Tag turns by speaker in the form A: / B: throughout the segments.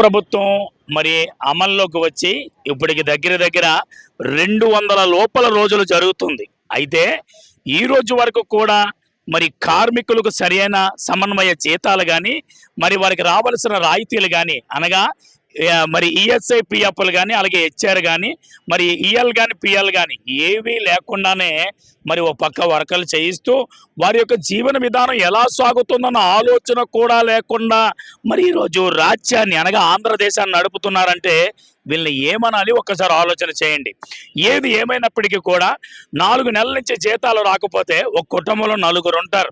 A: ప్రభుత్వం మరి అమల్లోకి వచ్చి ఇప్పటికి దగ్గర దగ్గర రెండు వందల లోపల రోజులు జరుగుతుంది. అయితే ఈ రోజు వరకు కూడా మరి కార్మికులకు సరైన సమన్వయ జీతాలు కానీ మరి వారికి రావాల్సిన రాయితీలు కానీ అనగా మరి ఈఎస్ఐ పిఎఫ్లు కానీ అలాగే హెచ్ఆర్ కానీ మరి ఈఎల్ కానీ పిఎల్ కానీ ఏవీ లేకుండానే మరి ఓ పక్క వర్కలు చేయిస్తూ వారి యొక్క జీవన విధానం ఎలా సాగుతుందన్న ఆలోచన కూడా లేకుండా మరి ఈరోజు రాజ్యాన్ని అనగా ఆంధ్రదేశాన్ని నడుపుతున్నారంటే వీళ్ళని ఏమనాలి? ఒక్కసారి ఆలోచన చేయండి. ఏది ఏమైనప్పటికీ కూడా నాలుగు నెలల నుంచి జీతాలు రాకపోతే ఒక కుటుంబంలో నలుగురు ఉంటారు.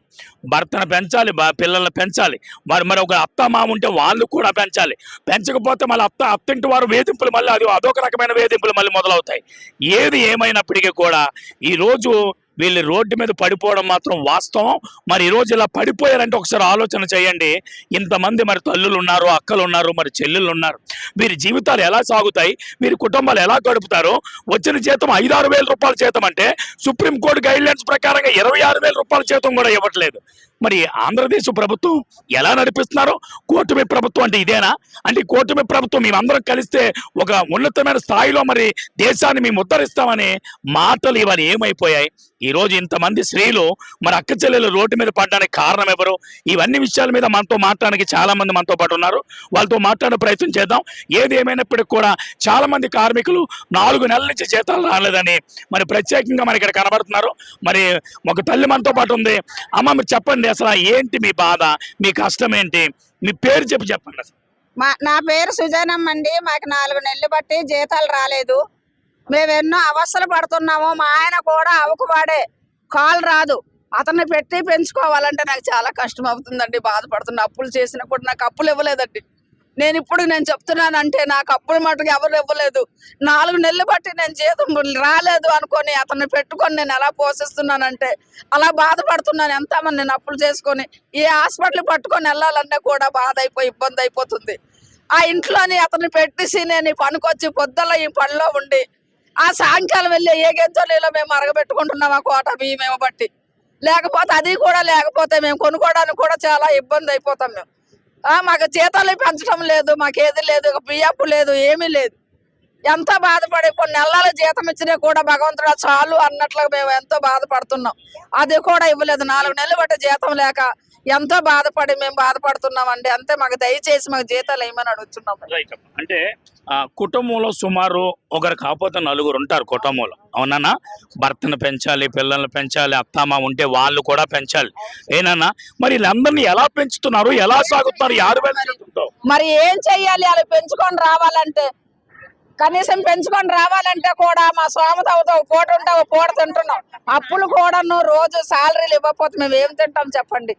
A: భర్తను పెంచాలి పిల్లల్ని పెంచాలి. మరి మరి ఒక అత్త మామ ఉంటే వాళ్ళు కూడా పెంచాలి. పెంచకపోతే మళ్ళీ అత్త అత్తింటి వారు వేధింపులు మళ్ళీ అది అదొక రకమైన వేధింపులు మళ్ళీ మొదలవుతాయి. ఏది ఏమైనప్పటికీ కూడా ఈరోజు వీళ్ళు రోడ్డు మీద పడిపోవడం మాత్రం వాస్తవం. మరి ఈరోజు ఇలా పడిపోయారంటే ఒకసారి ఆలోచన చేయండి. ఇంతమంది మరి తల్లులు ఉన్నారు అక్కలు ఉన్నారు మరి చెల్లెళ్ళు ఉన్నారు వీరి జీవితాలు ఎలా సాగుతాయి? వీరి కుటుంబాలు ఎలా గడుపుతారు? వచ్చిన జీతం ఐదు ఆరు వేల రూపాయల జీతం అంటే సుప్రీంకోర్టు గైడ్లైన్స్ ప్రకారంగా ఇరవై ఆరు వేల రూపాయల జీతం కూడా ఇవ్వట్లేదు. మరి ఆంధ్రదేశ్ ప్రభుత్వం ఎలా నడిపిస్తున్నారో కూటమి ప్రభుత్వం అంటే ఇదేనా? అంటే కూటమి ప్రభుత్వం మేమందరం కలిస్తే ఒక ఉన్నతమైన స్థాయిలో మరి దేశాన్ని మేము ఉద్ధరిస్తామని మాటలు ఇవాళ ఏమైపోయాయి? ఈ రోజు ఇంతమంది స్త్రీలు మరి అక్క చెల్లెలు రోడ్డు మీద పడడానికి కారణం ఎవరు? ఇవన్నీ విషయాల మీద మనతో మాట్లాడడానికి చాలా మంది మనతో పాటు ఉన్నారు. వాళ్ళతో మాట్లాడే ప్రయత్నం చేద్దాం. ఏది ఏమైనప్పటికీ కూడా చాలా మంది కార్మికులు నాలుగు నెలల నుంచి జీతాలు రాలేదని మరి ప్రత్యేకంగా మన ఇక్కడ కనబడుతున్నారు. మరి ఒక తల్లి మనతో పాటు ఉంది. అమ్మ మీరు చెప్పండి అసలు ఏంటి మీ బాధ? మీ కష్టం ఏంటి మీ పేరు చెప్పి చెప్పండి అసలు.
B: మా నా పేరు సుజానమ్మ అండి. మాకు నాలుగు నెలలు బట్టి జీతాలు రాలేదు. మేము ఎన్నో అవస్థలు పడుతున్నాము. మా ఆయన కూడా అవకువాడే కాల్ రాదు. అతన్ని పెట్టి పెంచుకోవాలంటే నాకు చాలా కష్టం అవుతుందండి బాధపడుతున్నా అప్పులు చేసినా కూడా నాకు అప్పులు ఇవ్వలేదండి. నేను ఇప్పుడు నేను చెప్తున్నాను అంటే నాకు అప్పుడు మటుకు ఎవరు ఇవ్వలేదు. నాలుగు నెలలు బట్టి నేను జీతం రాలేదు అనుకొని అతన్ని పెట్టుకొని నేను ఎలా పోషిస్తున్నానంటే అలా బాధపడుతున్నాను. ఎంతమంది నేను అప్పులు చేసుకొని ఈ హాస్పిటల్ పట్టుకొని వెళ్ళాలన్నా కూడా బాధ అయిపోయి ఇబ్బంది అయిపోతుంది. ఆ ఇంట్లోని అతన్ని పెట్టేసి నేను ఈ పనికొచ్చి పొద్దుల ఈ పనిలో ఉండి ఆ సాయంకాలం వెళ్ళి ఏ గెంజోలీలో మేము అరగబెట్టుకుంటున్నాం ఆ కోట బియ్యం బట్టి లేకపోతే అది కూడా లేకపోతే మేము కొనుక్కోవడానికి కూడా చాలా ఇబ్బంది అయిపోతాం మేము. మాకు జీతాలు పెంచడం లేదు మాకు ఏది లేదు ఒక బియ్యపు లేదు ఏమీ లేదు. ఎంతో బాధపడి కొన్ని నెలల జీతం ఇచ్చినా కూడా భగవంతుడు చాలు అన్నట్లుగా మేము ఎంతో బాధపడుతున్నాం. అది కూడా ఇవ్వలేదు. నాలుగు నెలలు బట్టి జీతం లేక ఎంతో బాధపడి మేము బాధపడుతున్నాం అండి అంతే మాకు దయచేసి మాకు జీతాలు వేయమని అడుగుతున్నాం.
A: అంటే కుటుంబంలో సుమారు ఒకరు కాకపోతే నలుగురు ఉంటారు కుటుంబంలో. అవునన్నా భర్తను పెంచాలి పిల్లల్ని పెంచాలి అత్తమ్మ ఉంటే వాళ్ళు కూడా పెంచాలి. ఏనన్నా మరి వీళ్ళందరినీ ఎలా పెంచుతున్నారు? ఎలా సాగుతున్నారు?
B: మరి ఏం చెయ్యాలి? అలా పెంచుకొని రావాలంటే కనీసం పెంచుకొని రావాలంటే కూడా మా స్వామిత అవుతావు పూట ఉంటావు పూట తింటున్నాం. అప్పులు కూడాను రోజు సాలరీలు ఇవ్వకపోతే మేము ఏం తింటాం చెప్పండి?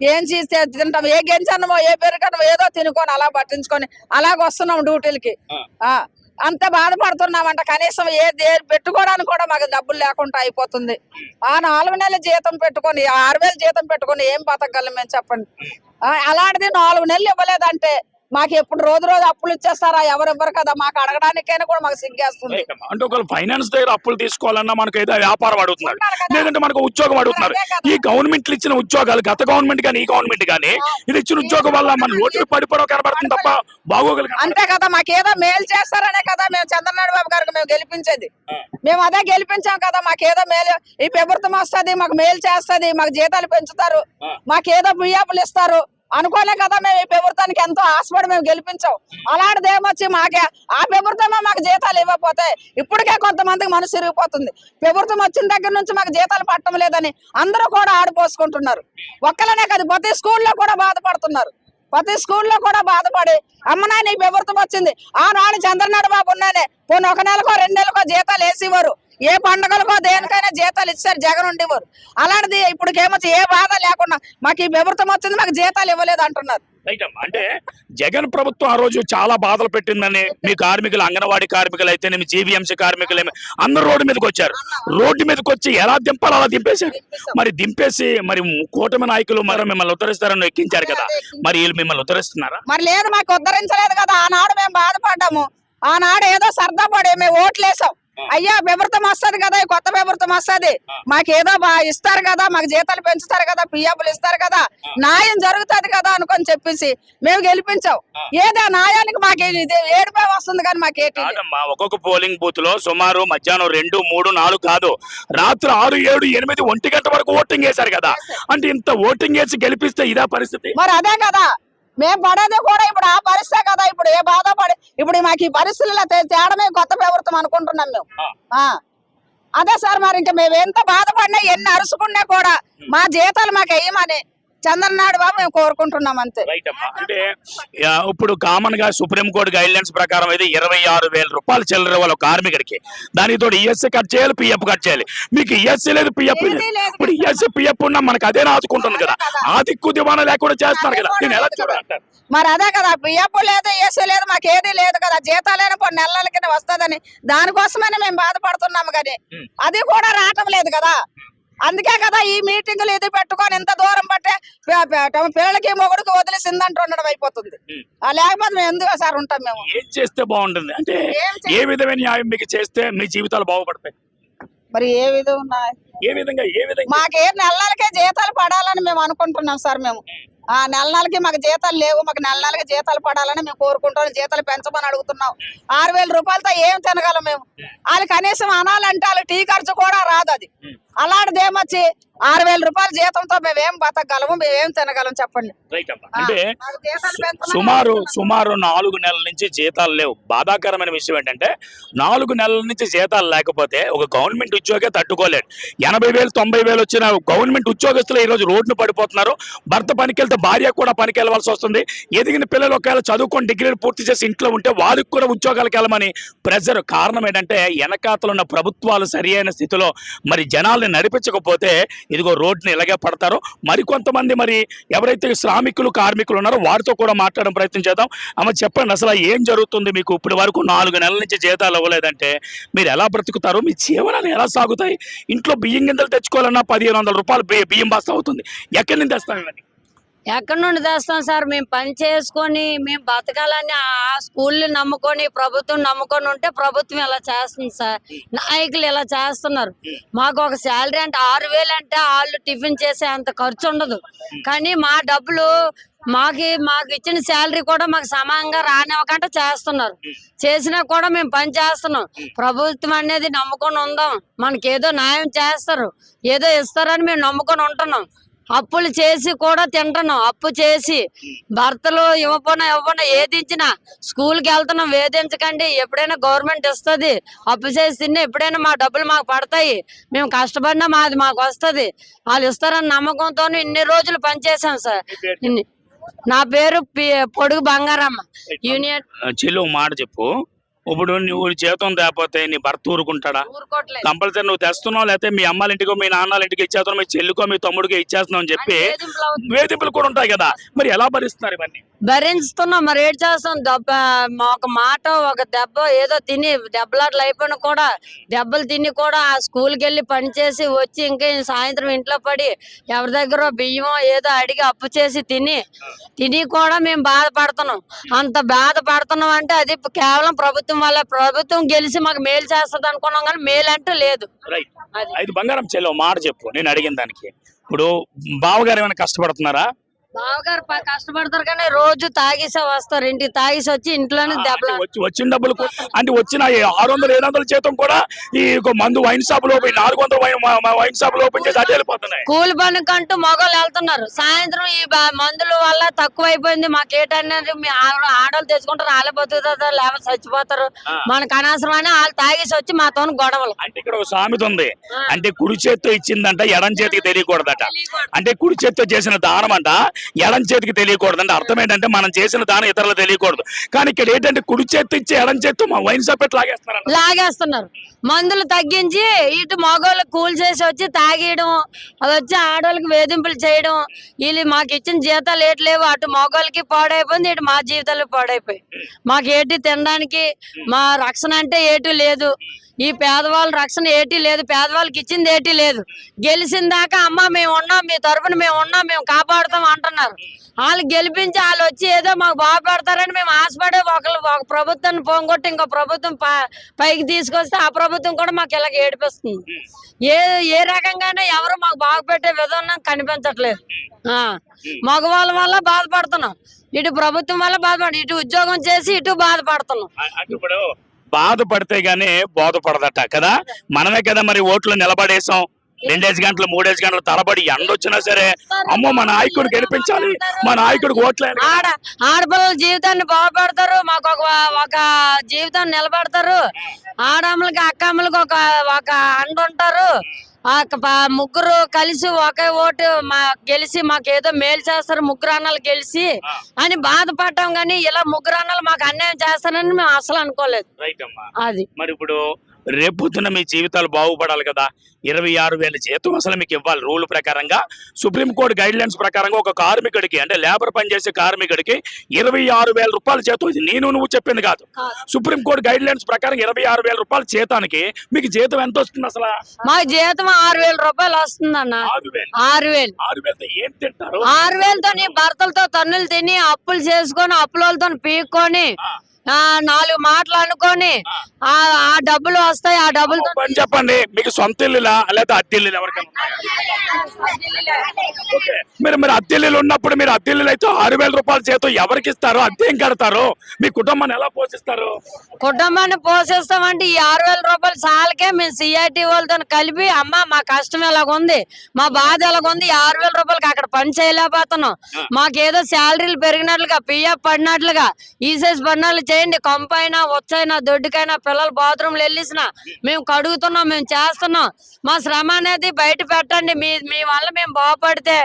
B: ఏం చేస్తే తింటాం? ఏ గెంచన్నమో ఏ పెరుగన్నమో ఏదో తినుకొని అలా పట్టించుకొని అలాగ వస్తున్నాం డ్యూటీలకి. ఆ. అంత బాధపడుతున్నామంట. కనీసం ఏ పెట్టుకోవడానికి కూడా మాకు డబ్బులు లేకుండా అయిపోతుంది. ఆ నాలుగు నెలల జీతం పెట్టుకొని ఆరు వేల జీతం పెట్టుకొని ఏం బతకగలం మేము చెప్పండి? ఆ, అలాంటిది నాలుగు నెలలు ఇవ్వలేదంటే మాకు ఎప్పుడు రోజు రోజు అప్పులు ఇచ్చేస్తారా? ఎవరు ఇవ్వరు కదా? మాకు అడగడానికైనా కూడా మాకు సిగ్గేస్తుంది.
A: అంటే ఒకళ్ళు ఫైనాన్స్ దగ్గర అప్పులు తీసుకోవాలన్నా మనకు ఏదో వ్యాపారం అడుగుతున్నారు. లేదంటే మనకు ఉద్యోగం అడుగుతున్నారు. ఈ గవర్నమెంట్లు ఇచ్చిన ఉద్యోగాలు గత గవర్నమెంట్ కానీ ఈ గవర్నమెంట్ కానీ ఇది ఇచ్చిన ఉద్యోగం వల్ల మన ఓట్లు పడిపోవడం కనబడుతుంది తప్ప బాగోగలు
B: అంతే కదా మాకేదో మేలు చేస్తారనే కదా మేము చంద్రనాయుడు బాబు గారికి మేము గెలిపించేది. మేము అదే గెలిపించాం కదా మాకేదో మేలు ఈ ప్రభుత్వం వస్తది మాకు మేలు చేస్తది మాకు జీతాలు పెంచుతారు మాకేదో బియ్యాపులు ఇస్తారు. అనుకోలే కదా మేము ఈ ప్రభుత్వానికి ఎంతో ఆశపడి మేము గెలిపించాం. అలాంటిది ఏమొచ్చి మాకే? ఆ ప్రభుత్వమే మాకు జీతాలు ఇవ్వకపోతే ఇప్పటికే కొంతమందికి మనసు ఇరిగిపోతుంది. ప్రభుత్వం వచ్చిన దగ్గర నుంచి మాకు జీతాలు పట్టడం లేదని అందరూ కూడా ఆడిపోసుకుంటున్నారు ఒక్కలనే కాదు ప్రతి స్కూల్లో కూడా బాధపడుతున్నారు. ప్రతి స్కూల్లో కూడా బాధపడి అమ్మ నాయన ఈ ప్రభుత్వం వచ్చింది. ఆనాడు చంద్రనాడు బాబు ఉన్నానే. పోనీ ఒక నెలకో రెండు నెలకో జీతాలు వేసేవారు ఏ పండగలకో దేనికైనా జీతాలు ఇచ్చారు జగన్ ఉండేవారు. అలాంటిది ఇప్పుడు ఏమొచ్చి ఏ బాధ లేకుండా మాకు ఈ ప్రభుత్వం వచ్చింది మాకు జీతాలు ఇవ్వలేదు అంటున్నారు.
A: రైట్. అంటే జగన్ ప్రభుత్వం ఆ రోజు చాలా బాధలు పెట్టిందని మీ కార్మికులు అంగన్వాడీ కార్మికులు అయితేనేమి జీవీఎంసీ కార్మికులు అందరు రోడ్డు మీదకి వచ్చారు. రోడ్డు మీదకి వచ్చి ఎలా దింపాలో అలా దింపేశారు. మరి దింపేసి మరి కూటమి నాయకులు మరి మిమ్మల్ని ఉత్తరిస్తారని ఎక్కించారు కదా. మరి వీళ్ళు మిమ్మల్ని ఉత్తరిస్తున్నారా
B: మరి లేదు మాకు ఉద్ధరించలేదు కదా. ఆనాడు మేము బాధపడ్డాము. ఆనాడు ఏదో సరదా పడి మేము ఓట్లేసాం. అయ్యా ప్రభుత్వం వస్తది కదా కొత్త ప్రభుత్వం వస్తది. మాకేదో ఇస్తారు కదా మాకు జీతాలు పెంచుతారు కదా పిఎఫ్లు ఇస్తారు కదా న్యాయం జరుగుతుంది కదా అనుకొని చెప్పేసి మేము గెలిపించాం. ఏదో న్యాయానికి మాకు ఏడుపై వస్తుంది కానీ మాకేటి
A: ఒక్కొక్క పోలింగ్ బూత్లో సుమారు మధ్యాహ్నం రెండు మూడు నాలుగు కాదు. రాత్రి ఆరు ఏడు ఎనిమిది ఒంటి గంట వరకు ఓటింగ్ వేశారు కదా. అంటే ఇంత ఓటింగ్ వేసి గెలిపిస్తే ఇదా పరిస్థితి?
B: మరి అదే కదా మేము పడేది కూడా ఇప్పుడు ఆ పరిస్థితే కదా ఇప్పుడు ఏ బాధపడి ఇప్పుడు మాకు ఈ పరిస్థితుల్లో తేడమే కొత్త ప్రభుత్వం అనుకుంటున్నాం మేము. అదే సార్ మరి ఇంకా మేము ఎంత బాధపడినా ఎన్ని అరుసుకున్నా కూడా మా జీతాలు మాకు వేయమని చంద్రనాడు బాబు మేము కోరుకుంటున్నాం అంతే.
A: రైట్ అమ్మా. అంటే యా, ఇప్పుడు కామన్గా సుప్రీం కోర్టు గైడ్ లైన్స్ ప్రకారం అయితే ఇరవై ఆరు వేల రూపాయలు చిల్లర వాళ్ళ కార్మికుడికి. దానితో ఈఎస్సీ కట్ చేయాలి పిఎఫ్ కట్ చేయాలి. మీకు ఈఎస్సీ లేదు పిఎఫ్
B: లేదు.
A: ఇప్పుడు ఈఎస్సీ పిఎఫ్ ఉన్నా మనకు అదే ఆదుకుంటుంది కదా. ఆ దిక్కు దివాణా లేకుండా చేస్తారు కదా. దీన్ని ఎలా చూడాలంటారు?
B: మరి అదే కదా పిఎఫ్ లేదు ఏసీ లేదు మాకు ఏది లేదు కదా. జీతాలైన కొన్ని నెలల కింద వస్తుందని దానికోసమని మేము బాధపడుతున్నాము కానీ. అది కూడా రావటం లేదు కదా. అందుకే కదా ఈ మీటింగులు ఇది పెట్టుకొని ఇంత దూరం పట్టే పిల్లలకి మొగుడికి వదిలేసిందంటూ ఉండడం అయిపోతుంది. లేకపోతే మేము ఎందుకు సార్ ఉంటాం మేము?
A: ఏం చేస్తే బాగుంటుంది? అంటే
B: ఏం
A: విధమైన న్యాయం మీకు చేస్తే మీ జీవితాలు బాగుపడతాయి?
B: మరి ఏ విధం ఉన్నాయి
A: ఏ విధంగా ఏ విధంగా?
B: మాకే నెల నెలకే జీతాలు పడాలని మేము అనుకుంటున్నాం సార్ మేము. ఆ నెల నెలకి మాకు జీతాలు లేవు మాకు నెల నెలకి జీతాలు పడాలని మేము కోరుకుంటున్నాం జీతాలు పెంచమని అడుగుతున్నాం. ఆరు వేల రూపాయలతో ఏం తినగలం మేము? వాళ్ళు కనీసం అనాలంటే వాళ్ళు టీ ఖర్చు కూడా రాదు అది. అలాంటిది ఏమొచ్చి? ఆరు వేల రూపాయల జీతంతో మేము బతకగలము మేము తినగలం చెప్పండి.
A: అంటే సుమారు. సుమారు నాలుగు నెలల నుంచి జీతాలు లేవు. బాధాకరమైన విషయం ఏంటంటే నాలుగు నెలల నుంచి జీతాలు లేకపోతే ఒక గవర్నమెంట్ ఉద్యోగే తట్టుకోలేడు. ఎనభై వేలు తొంభై వేలు వచ్చిన గవర్నమెంట్ ఉద్యోగస్తులు ఈ రోజు రోడ్డును పడిపోతున్నారు. భర్త పనికి వెళ్తే భార్య కూడా పనికి వెళ్ళవలసి వస్తుంది. ఎదిగిన పిల్లలు ఒకవేళ చదువుకొని డిగ్రీలు పూర్తి చేసి ఇంట్లో ఉంటే వారికి కూడా ఉద్యోగాలకు వెళ్ళమని ప్రెజర్. కారణం ఏంటంటే వెనకాతలు ఉన్న ప్రభుత్వాలు సరి అయిన స్థితిలో మరి వాళ్ళని నడిపించకపోతే ఇదిగో రోడ్డుని ఇలాగే పడతారు. మరికొంతమంది మరి ఎవరైతే శ్రామికులు కార్మికులు ఉన్నారో వారితో కూడా మాట్లాడడం ప్రయత్నం చేద్దాం. అమ్మ చెప్పండి అసలు ఏం జరుగుతుంది మీకు? ఇప్పటి వరకు నాలుగు నెలల నుంచి జీతాలు ఇవ్వలేదంటే మీరు ఎలా బ్రతుకుతారు? మీ జీవనాలు ఎలా సాగుతాయి? ఇంట్లో బియ్యం గింజలు తెచ్చుకోవాలన్నా పదిహేను వందల రూపాయలు బియ్యం బస్తా అవుతుంది. ఎక్కడి నుంచి తెస్తాం ఇవన్నీ?
C: ఎక్కడి నుండి తెస్తాం సార్? మేము పని చేసుకొని మేము బతకాలని ఆ స్కూల్ని నమ్ముకొని ప్రభుత్వం నమ్ముకొని ఉంటే ప్రభుత్వం ఇలా చేస్తుంది సార్. నాయకులు ఇలా చేస్తున్నారు. మాకు ఒక శాలరీ అంటే ఆరు వేలు అంటే వాళ్ళు టిఫిన్ చేసే అంత ఖర్చు ఉండదు. కానీ మా డబ్బులు మాకి మాకు ఇచ్చిన శాలరీ కూడా మాకు సమానంగా రానివ్వకుండా చేస్తున్నారు. చేసినా కూడా మేము పని చేస్తున్నాం. ప్రభుత్వం అనేది నమ్ముకొని ఉందాం. మనకి ఏదో న్యాయం చేస్తారు. ఏదో ఇస్తారని మేము నమ్ముకొని ఉంటున్నాం. అప్పులు చేసి కూడా తింటున్నాం. అప్పు చేసి భర్తలు ఇవ్వకుండా ఇవ్వకుండా ఏది ఇచ్చినా స్కూల్కి వెళ్తున్నాం వేధించకండి. ఎప్పుడైనా గవర్నమెంట్ ఇస్తుంది అప్పు చేసి తిన్నా ఎప్పుడైనా మా డబ్బులు మాకు పడతాయి. మేము కష్టపడినా మాది మాకు వస్తుంది. వాళ్ళు ఇస్తారని నమ్మకంతో ఇన్ని రోజులు పనిచేసాం సార్. నా పేరు పొడుగు బంగారమ్మ. యూనియన్
A: చెల్లు మాట చెప్పు. ఇప్పుడు నువ్వు జీతం తేపోతే నీ భర్త ఊరుకుంటాడా? కంపల్సరీ నువ్వు తెస్తున్నావు? లేకపోతే మీ అమ్మాళ్ళ ఇంటికో మీ నాన్నల ఇంటికి ఇచ్చేస్తున్నావు? మీ చెల్లికో మీ తమ్ముడికి ఇచ్చేస్తున్నావు అని చెప్పి.
C: వేధింపులు
A: కూడా ఉంటాయి కదా. మరి ఎలా భరిస్తున్నారు ఇవన్నీ?
C: భరించుతున్నాం మరి ఏడు చేస్తాం? దెబ్బ మా ఒక మాట ఒక దెబ్బ ఏదో తిని దెబ్బలాటలు అయిపోయినా కూడా దెబ్బలు తిని కూడా ఆ స్కూల్కి వెళ్ళి పని చేసి వచ్చి ఇంకా సాయంత్రం ఇంట్లో పడి ఎవరి దగ్గర బియ్యం ఏదో అడిగి అప్పు చేసి తిని తిని కూడా మేము బాధపడుతున్నాం. అంత బాధపడుతున్నాం అంటే అది కేవలం ప్రభుత్వం వల్ల ప్రభుత్వం గెలిచి మాకు మేలు చేస్తుంది అనుకున్నాం కానీ మేలు అంటూ లేదు.
A: బంగారం చెల్లి ఓ మాట చెప్పు నేను అడిగిన దానికి. ఇప్పుడు బావగారు ఏమైనా కష్టపడుతున్నారా?
C: బావగారు కష్టపడతారు కానీ రోజు తాగేసే వస్తారు. ఇంటికి తాగేసి వచ్చి ఇంట్లోనే
A: అంటే
C: దెబ్బలు
A: వచ్చి వచ్చిన డబ్బులు అంటే వచ్చిన ఆరు వందలు ఏడు వందల జీతం కూడా ఈ మందు వైన్ షాప్లో నాలుగు వందల వైన్ షాప్లో ఓపెన్ చేసి వెళ్ళిపోతున్నాయి.
C: కూలి పనికంటూ మగవాళ్ళు వెళ్తున్నారు. సాయంత్రం ఈ మందుల వల్ల తక్కువ అయిపోయింది మాకు ఏంటనేది మీ ఆడ- ఆడవాళ్ళు తెచ్చుకుంటారు వాళ్ళే బతుకుతారు లేకపోతే చచ్చిపోతారు. మనకు అనవసరం అని వాళ్ళు తాగేసి వచ్చి మాతో గొడవలు.
A: అంటే ఇక్కడ ఒక సామెత ఉంది. అంటే కుడి చేత్తో ఇచ్చిందంట ఎడం చేతికి తెలియకూడదట. అంటే కుడి చేత్తో చేసిన దానం అంట ఎడం చేతికి తెలియకూడదు అంటే అర్థం ఏంటంటే మనం చేసిన దానం ఇతరులు తెలియకూడదు. కానీ ఇక్కడ ఏంటంటే కుడి చేతి ఇచ్చి ఎడం చేతి మా వైన్ షాప్ లాగేస్తున్నారు
C: లాగేస్తున్నారు. మందులు తగ్గించి ఇటు మగవాళ్ళు కూల్ చేసి వచ్చి తాగేయడం అది వచ్చి ఆడవాళ్ళకి వేధింపులు చేయడం వీళ్ళు మాకు ఇచ్చిన జీతాలు ఏటి లేవు. అటు మగవాళ్ళకి పాడైపోయింది ఇటు మా జీవితాలు పాడైపోయి మాకు ఏటి తినడానికి మా రక్షణ అంటే ఏటి లేదు. ఈ పేదవాళ్ళ రక్షణ ఏటి లేదు పేదవాళ్ళకి ఇచ్చింది ఏటీ లేదు. గెలిచిన దాకా అమ్మ మేము ఉన్నాం మీ తరఫున మేము ఉన్నాం మేము కాపాడుతాం అంటున్నారు. వాళ్ళు గెలిపించి వాళ్ళు వచ్చి ఏదో మాకు బాగుపడతారని మేము ఆశపడే ఒకళ్ళు ఒక ప్రభుత్వాన్ని పోగొట్టి ఇంకో ప్రభుత్వం పైకి తీసుకొస్తే ఆ ప్రభుత్వం కూడా మాకు ఇలాగ ఏడిపిస్తుంది. ఏ ఏ రకంగానే ఎవరు మాకు బాగుపెట్టే విధానం కనిపించట్లేదు. ఆ మగవాళ్ళ వల్ల బాధపడుతున్నాం. ఇటు ప్రభుత్వం వల్ల బాధపడ ఇటు ఉద్యోగం చేసి ఇటు బాధపడుతున్నాం.
A: ఇప్పుడు బాధపడితే గానీ బోధపడదట కదా? మనమే కదా మరి ఓట్లు నిలబడేసాం రెండేసి గంటలు మూడేసి గంటలు తలబడి ఎండొచ్చినా సరే అమ్మో మా నాయకుడు గెలిపించాలి. మా నాయకుడికి ఓట్లే
C: ఆడ ఆడపిల్లల జీవితాన్ని బాగుపడతారు. మాకు ఒక ఒక జీవితాన్ని నిలబడతారు. ఆడమ్మలకి అక్కమ్మలకి ఒక ఒక అండ ఉంటారు. ముగ్గురు కలిసి ఒకే ఓటు మా గెలిచి మాకు ఏదో మేలు చేస్తారు ముగ్గురు అన్నలు గెలిచి అని బాధపడ్డాం కానీ ఇలా ముగ్గురు అన్నలు మాకు అన్యాయం చేస్తారని మేము అసలు అనుకోలేదు. అది.
A: మరి ఇప్పుడు రేపొద్దున మీ జీవితాలు బాగుపడాలి కదా. ఇరవై ఆరు వేల జీతం అసలు మీకు ఇవ్వాలి రూల్ ప్రకారంగా. సుప్రీంకోర్టు గైడ్ లైన్స్ ప్రకారంగా ఒక కార్మికుడికి అంటే లేబర్ పనిచేసే కార్మికుడికి ఇరవై ఆరు వేల రూపాయల జీతం. నేను నువ్వు చెప్పింది కాదు. సుప్రీంకోర్టు గైడ్ లైన్స్ ప్రకారం ఇరవై ఆరు వేల రూపాయల జీతానికి మీకు జీతం ఎంత వస్తుంది అసలు?
C: మాకు జీతం ఆరు వేల రూపాయలు వస్తుందన్న.
A: ఆరు వేలు.
C: ఆరు వేలు.
A: ఆరు వేలతో ఏం తింటారు?
C: ఆరు వేలతో భర్తలతో తన్నులు తిని అప్పులు చేసుకొని అప్పులతో పీక్కొని నాలుగు మాటలు అనుకొని ఆ. డబ్బులు వస్తాయి ఆ డబ్బులతో
A: పని చెప్పండి. మీకు సొంత ఇల్లులా లేదా అద్దె ఇల్లు ఎవరికైనా. మీరు మీరు అద్దె ఇల్లులు ఉన్నప్పుడు మీరు అద్దె ఇల్లులు అయితే ఆరు వేల రూపాయల జీతం ఎవరికి ఇస్తారు? అద్దె ఏం కడతారు? మీ కుటుంబాన్ని ఎలా పోషిస్తారు?
C: కుటుంబాన్ని పోషిస్తామంటే ఈ ఆరు వేల రూపాయలు సాలకే మేము సిఐటి వాళ్ళతో కలిపి అమ్మ మా కష్టం ఎలాగుంది? మా బాధ ఎలాగుంది? ఆరు వేల రూపాయలకి అక్కడ పని చేయలేకపోతున్నాం. మాకేదో శాలరీలు పెరిగినట్లుగా పిఎఫ్ పడినట్లుగా ఈసెస్ పడినట్లు చేయండి కంపైనా వచ్చైనా దొడ్డుకైనా పిల్లలు బాత్రూమ్లు వెళ్ళేసిన మేము కడుగుతున్నాం మేము చేస్తున్నాం. మా శ్రమ అనేది బయట పెట్టండి. మీ మీ వల్ల మేము బాగుపడితే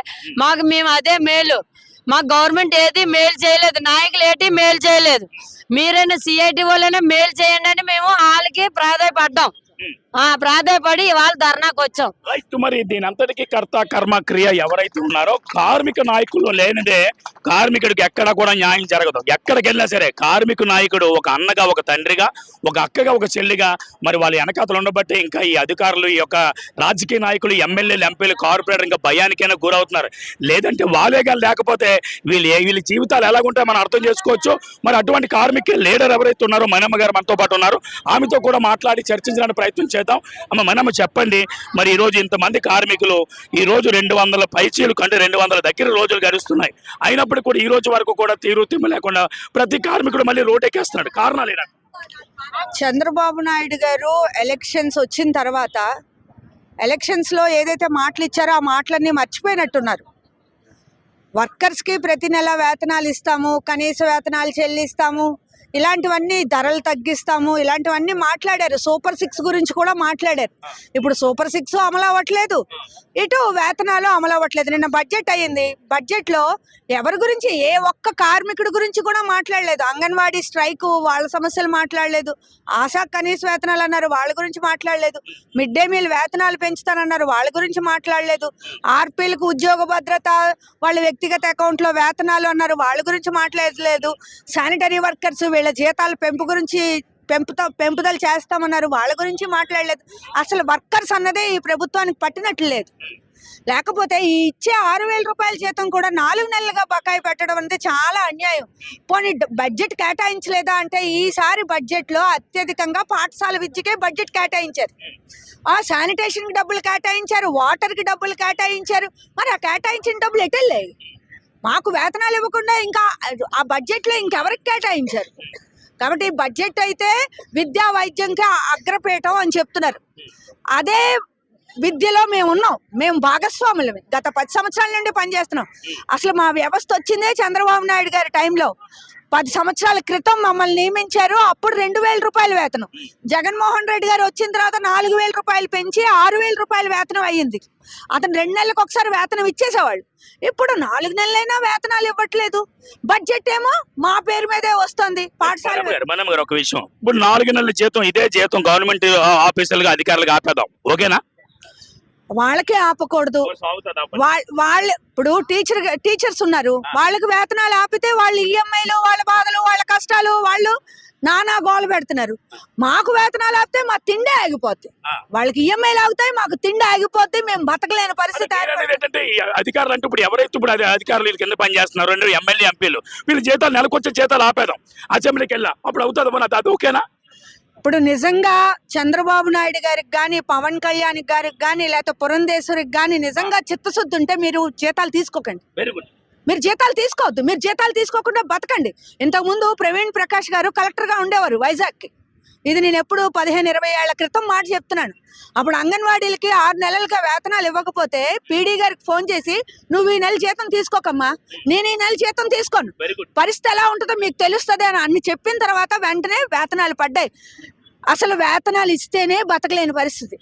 C: మాకు మేము అదే మేలు. మా గవర్నమెంట్ ఏది మేలు చేయలేదు. నాయకులు ఏటి మేలు చేయలేదు. మీరైనా సిఐటి వాళ్ళైనా మేలు చేయండి అని మేము వాళ్ళకి ప్రాధాయపడ్డాం. ప్రాధాయపడి వాళ్ళు ధర్నాకు వచ్చాం.
A: రైట్ మరి దీని అంతటికీ కర్త కర్మ క్రియ ఎవరైతే ఉన్నారో కార్మిక నాయకులు లేనిదే కార్మికుడికి ఎక్కడ కూడా న్యాయం జరగదు. ఎక్కడికి వెళ్ళినా సరే కార్మిక నాయకుడు ఒక అన్నగా ఒక తండ్రిగా ఒక అక్కగా ఒక చెల్లిగా మరి వాళ్ళ వెనకాతలు ఉండబట్టి ఇంకా ఈ అధికారులు ఈ యొక్క రాజకీయ నాయకులు ఎమ్మెల్యేలు ఎంపీలు కార్పొరేటర్ ఇంకా భయానికైనా గురవుతున్నారు. లేదంటే వాళ్ళే కానీ లేకపోతే వీళ్ళు వీళ్ళ జీవితాలు ఎలాగుంటాయో మనం అర్థం చేసుకోవచ్చు. మరి అటువంటి కార్మిక లీడర్ ఎవరైతే ఉన్నారో మనమ్మ గారు మనతో పాటు ఉన్నారు. ఆమెతో కూడా మాట్లాడి చర్చించడానికి ప్రయత్నం చేద్దాం. అమ్మ మనమ్మ చెప్పండి. మరి ఈరోజు ఇంతమంది కార్మికులు ఈరోజు రెండు వందల పైచీలు కంటే రెండు వందల దగ్గర రోజులు గడుస్తున్నాయి. అయినప్పుడు కూడా ఈ రోజు వరకు కూడా తీరు తిమ్మ లేకుండా ప్రతి కార్మికుడు మళ్ళీ రోడ్డెక్కేస్తున్నాడు. కారణాలు ఏనా?
D: చంద్రబాబు నాయుడు గారు ఎలక్షన్స్ వచ్చిన తర్వాత ఎలక్షన్స్లో ఏదైతే మాటలు ఇచ్చారో ఆ మాటలన్నీ మర్చిపోయినట్టున్నారు. వర్కర్స్కి ప్రతి నెల వేతనాలు ఇస్తాము కనీస వేతనాలు చెల్లిస్తాము. ఇలాంటివన్నీ ధరలు తగ్గిస్తాము ఇలాంటివన్నీ మాట్లాడారు. సూపర్ సిక్స్ గురించి కూడా మాట్లాడారు. ఇప్పుడు సూపర్ సిక్స్ అమలు అవ్వట్లేదు. ఇటు వేతనాలు అమలు అవ్వట్లేదు. నిన్న బడ్జెట్ అయ్యింది. బడ్జెట్లో ఎవరి గురించి ఏ ఒక్క కార్మికుడి గురించి కూడా మాట్లాడలేదు. అంగన్వాడీ స్ట్రైక్ వాళ్ళ సమస్యలు మాట్లాడలేదు. ఆశా కనీస వేతనాలు అన్నారు వాళ్ళ గురించి మాట్లాడలేదు. మిడ్ డే మీల్ వేతనాలు పెంచుతానన్నారు వాళ్ళ గురించి మాట్లాడలేదు. ఆర్పీలకు ఉద్యోగ భద్రత వాళ్ళ వ్యక్తిగత అకౌంట్లో వేతనాలు అన్నారు వాళ్ళ గురించి మాట్లాడలేదు. శానిటరీ వర్కర్స్ వీళ్ళ జీతాల పెంపు గురించి పెంపుతో పెంపుదల చేస్తామన్నారు. వాళ్ళ గురించి మాట్లాడలేదు. అసలు వర్కర్స్ అన్నదే ఈ ప్రభుత్వానికి పట్టినట్లు లేదు. లేకపోతే ఈ ఇచ్చే ఆరు వేల రూపాయల జీతం కూడా నాలుగు నెలలుగా బకాయి పెట్టడం అంటే చాలా అన్యాయం. పోనీ బడ్జెట్ కేటాయించలేదా అంటే ఈసారి బడ్జెట్లో అత్యధికంగా పాఠశాల విద్యకే బడ్జెట్ కేటాయించారు. ఆ శానిటేషన్కి డబ్బులు కేటాయించారు వాటర్కి డబ్బులు కేటాయించారు. మరి ఆ కేటాయించిన డబ్బులు ఎటు వెళ్ళాయి? మాకు వేతనాలు ఇవ్వకుండా ఇంకా ఆ బడ్జెట్లో ఇంకెవరికి కేటాయించారు? కాబట్టి బడ్జెట్ అయితే విద్యా వైద్యంకి అగ్రపీఠం అని చెప్తున్నారు. అదే విద్యలో మేము ఉన్నాం. మేము భాగస్వాములమే. గత పది సంవత్సరాల నుండి పనిచేస్తున్నాం. అసలు మా వ్యవస్థ వచ్చిందే చంద్రబాబు నాయుడు గారి టైంలో పది సంవత్సరాల క్రితం మమ్మల్ని నియమించారు. అప్పుడు రెండు వేల రూపాయల వేతనం. జగన్మోహన్ రెడ్డి గారు వచ్చిన తర్వాత నాలుగు వేల రూపాయలు పెంచి ఆరు వేల రూపాయల వేతనం అయ్యింది. అతను రెండు నెలలకు ఒకసారి వేతనం ఇచ్చేసేవాళ్ళు. ఇప్పుడు నాలుగు నెలలైనా వేతనాలు ఇవ్వట్లేదు. బడ్జెట్ ఏమో మా పేరు మీదే వస్తుంది. పాఠశాల
A: ఒక విషయం. ఇప్పుడు నాలుగు నెలల జీతం ఇదే జీతం గవర్నమెంట్ ఆఫీసర్లుగా అధికారులుగా ఆపేద్దాం. ఓకేనా?
D: వాళ్ళకే ఆపకూడదు. వాళ్ళ వాళ్ళు ఇప్పుడు టీచర్ టీచర్స్ ఉన్నారు. వాళ్ళకి వేతనాలు ఆపితే వాళ్ళు ఈఎంఐలు వాళ్ళ బాధలు వాళ్ళ కష్టాలు వాళ్ళు నానా గోలు పెడుతున్నారు. మాకు వేతనాలు ఆపితే మా తిండి ఆగిపోద్ది.
A: ఆ.
D: వాళ్ళకి ఈఎంఐలు ఆగుతాయి మాకు తిండి ఆగిపోద్ది మేము బతకలేని పరిస్థితి
A: అధికారులు అంటే ఇప్పుడు ఎవరైతే ఇప్పుడు అధికారులు కింద పనిచేస్తున్నారు రెండు ఎమ్మెల్యే ఎంపీలు వీళ్ళు జీతాలు నెలకొచ్చే జీతాలు ఆపేదాం అసెంబ్లీకి వెళ్ళా అప్పుడు అవుతుంది మన అది ఓకేనా?
D: ఇప్పుడు నిజంగా చంద్రబాబు నాయుడు గారికి కానీ పవన్ కళ్యాణ్ గారికి కానీ లేకపోతే పురంధేశ్వరికి కానీ నిజంగా చిత్తశుద్ధి ఉంటే మీరు జీతాలు తీసుకోకండి. మీరు జీతాలు తీసుకోవద్దు. మీరు జీతాలు తీసుకోకుండా బతకండి. ఇంతకుముందు ప్రవీణ్ ప్రకాష్ గారు కలెక్టర్గా ఉండేవారు వైజాగ్కి. ఇది నేను ఎప్పుడు పదిహేను ఇరవై ఏళ్ళ క్రితం మాట చెప్తున్నాను. అప్పుడు అంగన్వాడీలకి ఆరు నెలలుగా వేతనాలు ఇవ్వకపోతే పీడీ గారికి ఫోన్ చేసి నువ్వు ఈ నెల జీతం తీసుకోకమ్మా. నేను ఈ నెల జీతం తీసుకోను. పరిస్థితి ఎలా ఉంటుందో మీకు తెలుస్తుంది అని అన్ని చెప్పిన తర్వాత వెంటనే వేతనాలు పడ్డాయి. అసలు వేతనాలు ఇస్తేనే బతకలేని పరిస్థితి.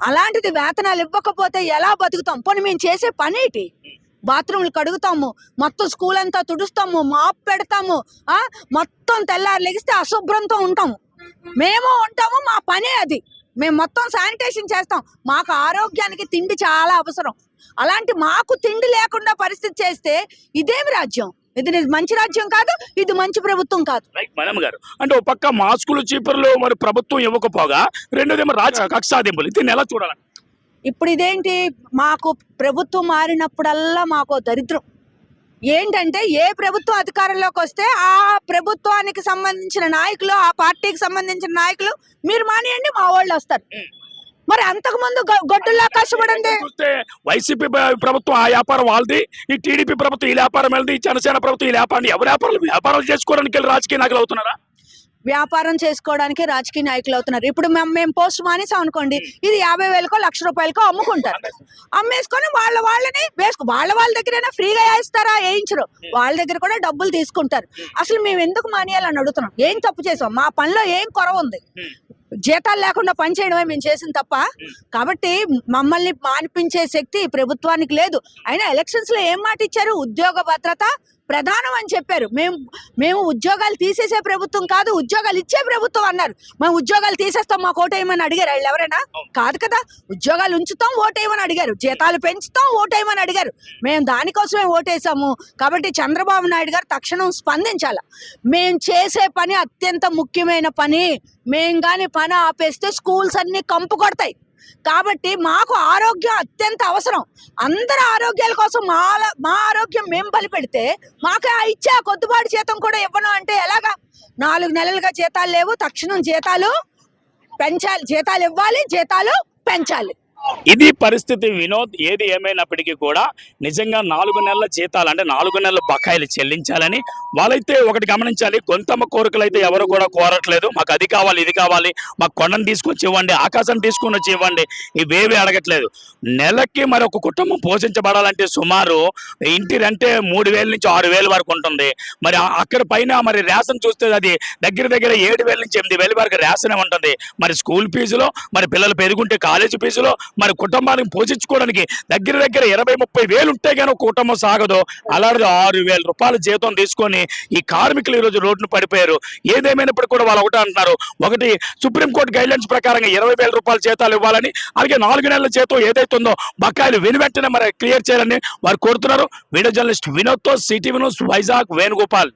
D: అలాంటిది వేతనాలు ఇవ్వకపోతే ఎలా బతుకుతాం? పోనీ మేము చేసే పనేటి బాత్రూమ్లు కడుగుతాము మొత్తం స్కూల్ అంతా తుడుస్తాము మాప్ పెడతాము మొత్తం తెల్లారు లెగిస్తే అశుభ్రంతో ఉంటాము. మేము ఉంటాము మా పనే అది. మేము మొత్తం శానిటేషన్ చేస్తాం. మాకు ఆరోగ్యానికి తిండి చాలా అవసరం. అలాంటి మాకు తిండి లేకుండా పరిస్థితి చేస్తే ఇదేమి రాజ్యం? ఇది మంచి రాజ్యం కాదు ఇది మంచి ప్రభుత్వం కాదు.
A: మేడం గారు. అంటే ఒక పక్క మాస్కులు చీపుర్లు మరి ప్రభుత్వం ఇవ్వకపోగా రెండోదేమో రాజ కక్షాదింపులు దీన్ని ఎలా చూడాలి?
D: ఇప్పుడు ఇదేంటి? మాకు ప్రభుత్వం మారినప్పుడల్లా మాకు దరిద్రం. ఏంటంటే ఏ ప్రభుత్వం అధికారంలోకి వస్తే ఆ ప్రభుత్వానికి సంబంధించిన నాయకులు ఆ పార్టీకి సంబంధించిన నాయకులు మీరు మానేయండి మా వాళ్ళు వస్తారు. మరి అంతకు ముందు గొడ్డుల్లా కష్టపడండి
A: వైసీపీ ప్ర- ప్రభుత్వం ఆ వ్యాపారం వాళ్ళది. ఈ టీడీపీ ప్రభుత్వం ఈ వ్యాపారం వెళ్ళది. ఈ జనసేన ప్రభుత్వం ఈ వ్యాపారం ఎవరి వ్యాపారాలు వ్యాపారాలు చేసుకోవడానికి వెళ్ళి రాజకీయ నాయకులు అవుతున్నారా?
D: వ్యాపారం చేసుకోవడానికి రాజకీయ నాయకులు అవుతున్నారు. ఇప్పుడు మేము మేము పోస్ట్ మానేసాం అనుకోండి ఇది యాభై వేలకో లక్ష రూపాయలకో అమ్ముకుంటారు. అమ్మేసుకొని వాళ్ళ వాళ్ళని వేసుకో వాళ్ళ వాళ్ళ దగ్గరైనా ఫ్రీగా వేయిస్తారా? వేయించరు. వాళ్ళ దగ్గర కూడా డబ్బులు తీసుకుంటారు. అసలు మేము ఎందుకు మానేయాలని అడుగుతున్నాం. ఏం తప్పు చేసాం? మా పనిలో ఏం కొరవ ఉంది? జీతాలు లేకుండా పని చేయడమే మేము చేసిన తప్ప. కాబట్టి మమ్మల్ని మానిపించే శక్తి ప్రభుత్వానికి లేదు. అయినా ఎలక్షన్స్లో ఏం మాట ఇచ్చారు ఉద్యోగ భద్రత ప్రధానం అని చెప్పారు. మేము మేము ఉద్యోగాలు తీసేసే ప్రభుత్వం కాదు ఉద్యోగాలు ఇచ్చే ప్రభుత్వం అన్నారు. మేము ఉద్యోగాలు తీసేస్తాం మాకు ఓటేయమని అడిగారు. వాళ్ళు ఎవరైనా? కాదు కదా ఉద్యోగాలు ఉంచుతాం ఓటేయమని అడిగారు. జీతాలు పెంచుతాం ఓటేయమని అడిగారు. మేము దానికోసమే ఓటేసాము. కాబట్టి చంద్రబాబు నాయుడు గారు తక్షణం స్పందించాల. మేము చేసే పని అత్యంత ముఖ్యమైన పని. మేం కానీ పని ఆపేస్తే స్కూల్స్ అన్ని కంపు కొడతాయి. కాబట్టి మాకు ఆరోగ్యం అత్యంత అవసరం. అందరి ఆరోగ్యాల కోసం మా మా ఆరోగ్యం మేము బలిపెడితే మాకు ఆ ఇచ్చే కొద్దిపాటు కొద్దిపాటి జీతం కూడా ఇవ్వను అంటే ఎలాగా? నాలుగు నెలలుగా జీతాలు లేవు తక్షణం జీతాలు పెంచాలి జీతాలు ఇవ్వాలి జీతాలు పెంచాలి.
A: ఇది పరిస్థితి వినోద్ ఏది ఏమైనప్పటికీ కూడా నిజంగా నాలుగు నెలల జీతాలు అంటే నాలుగు నెలల బకాయిలు చెల్లించాలని వాళ్ళైతే ఒకటి గమనించాలి. గొంతమ్మ కోరికలు అయితే ఎవరు కూడా కోరట్లేదు. మాకు అది కావాలి ఇది కావాలి. మాకు కొండను తీసుకొచ్చి ఇవ్వండి ఆకాశం తీసుకొని వచ్చి ఇవ్వండి. ఇవేవి అడగట్లేదు. నెలకి మరి ఒక కుటుంబం పోషించబడాలంటే సుమారు ఇంటి రెంటే మూడు వేల నుంచి ఆరు వేల వరకు ఉంటుంది. మరి అక్కడ పైన మరి రేషన్ చూస్తే అది దగ్గర దగ్గర ఏడు వేల నుంచి ఎనిమిది వేల వరకు రేషన్ ఉంటుంది. మరి స్కూల్ ఫీజులో మరి పిల్లలు పెరుగుంటే కాలేజీ ఫీజులో మరి కుటుంబానికి పోషించుకోవడానికి దగ్గర దగ్గర ఇరవై ముప్పై వేలు ఉంటే కానీ ఒక కుటుంబం సాగదు. అలాంటిది ఆరు వేల రూపాయల జీతం తీసుకొని ఈ కార్మికులు ఈరోజు రోడ్డును పడిపోయారు. ఏదేమైనప్పుడు కూడా వాళ్ళు ఒకటే అంటున్నారు. ఒకటి సుప్రీంకోర్టు గైడ్లైన్స్ ప్రకారంగా ఇరవై వేల రూపాయల జీతాలు ఇవ్వాలని అలాగే నాలుగు నెలల జీతం ఏదైతే ఉందో బకాయిలు విని వెంటనే మరి క్లియర్ చేయాలని వారు కోరుతున్నారు. వీడియో జర్నలిస్ట్ వినోద్తో సిటీ వినోద్ వైజాగ్ వేణుగోపాల్.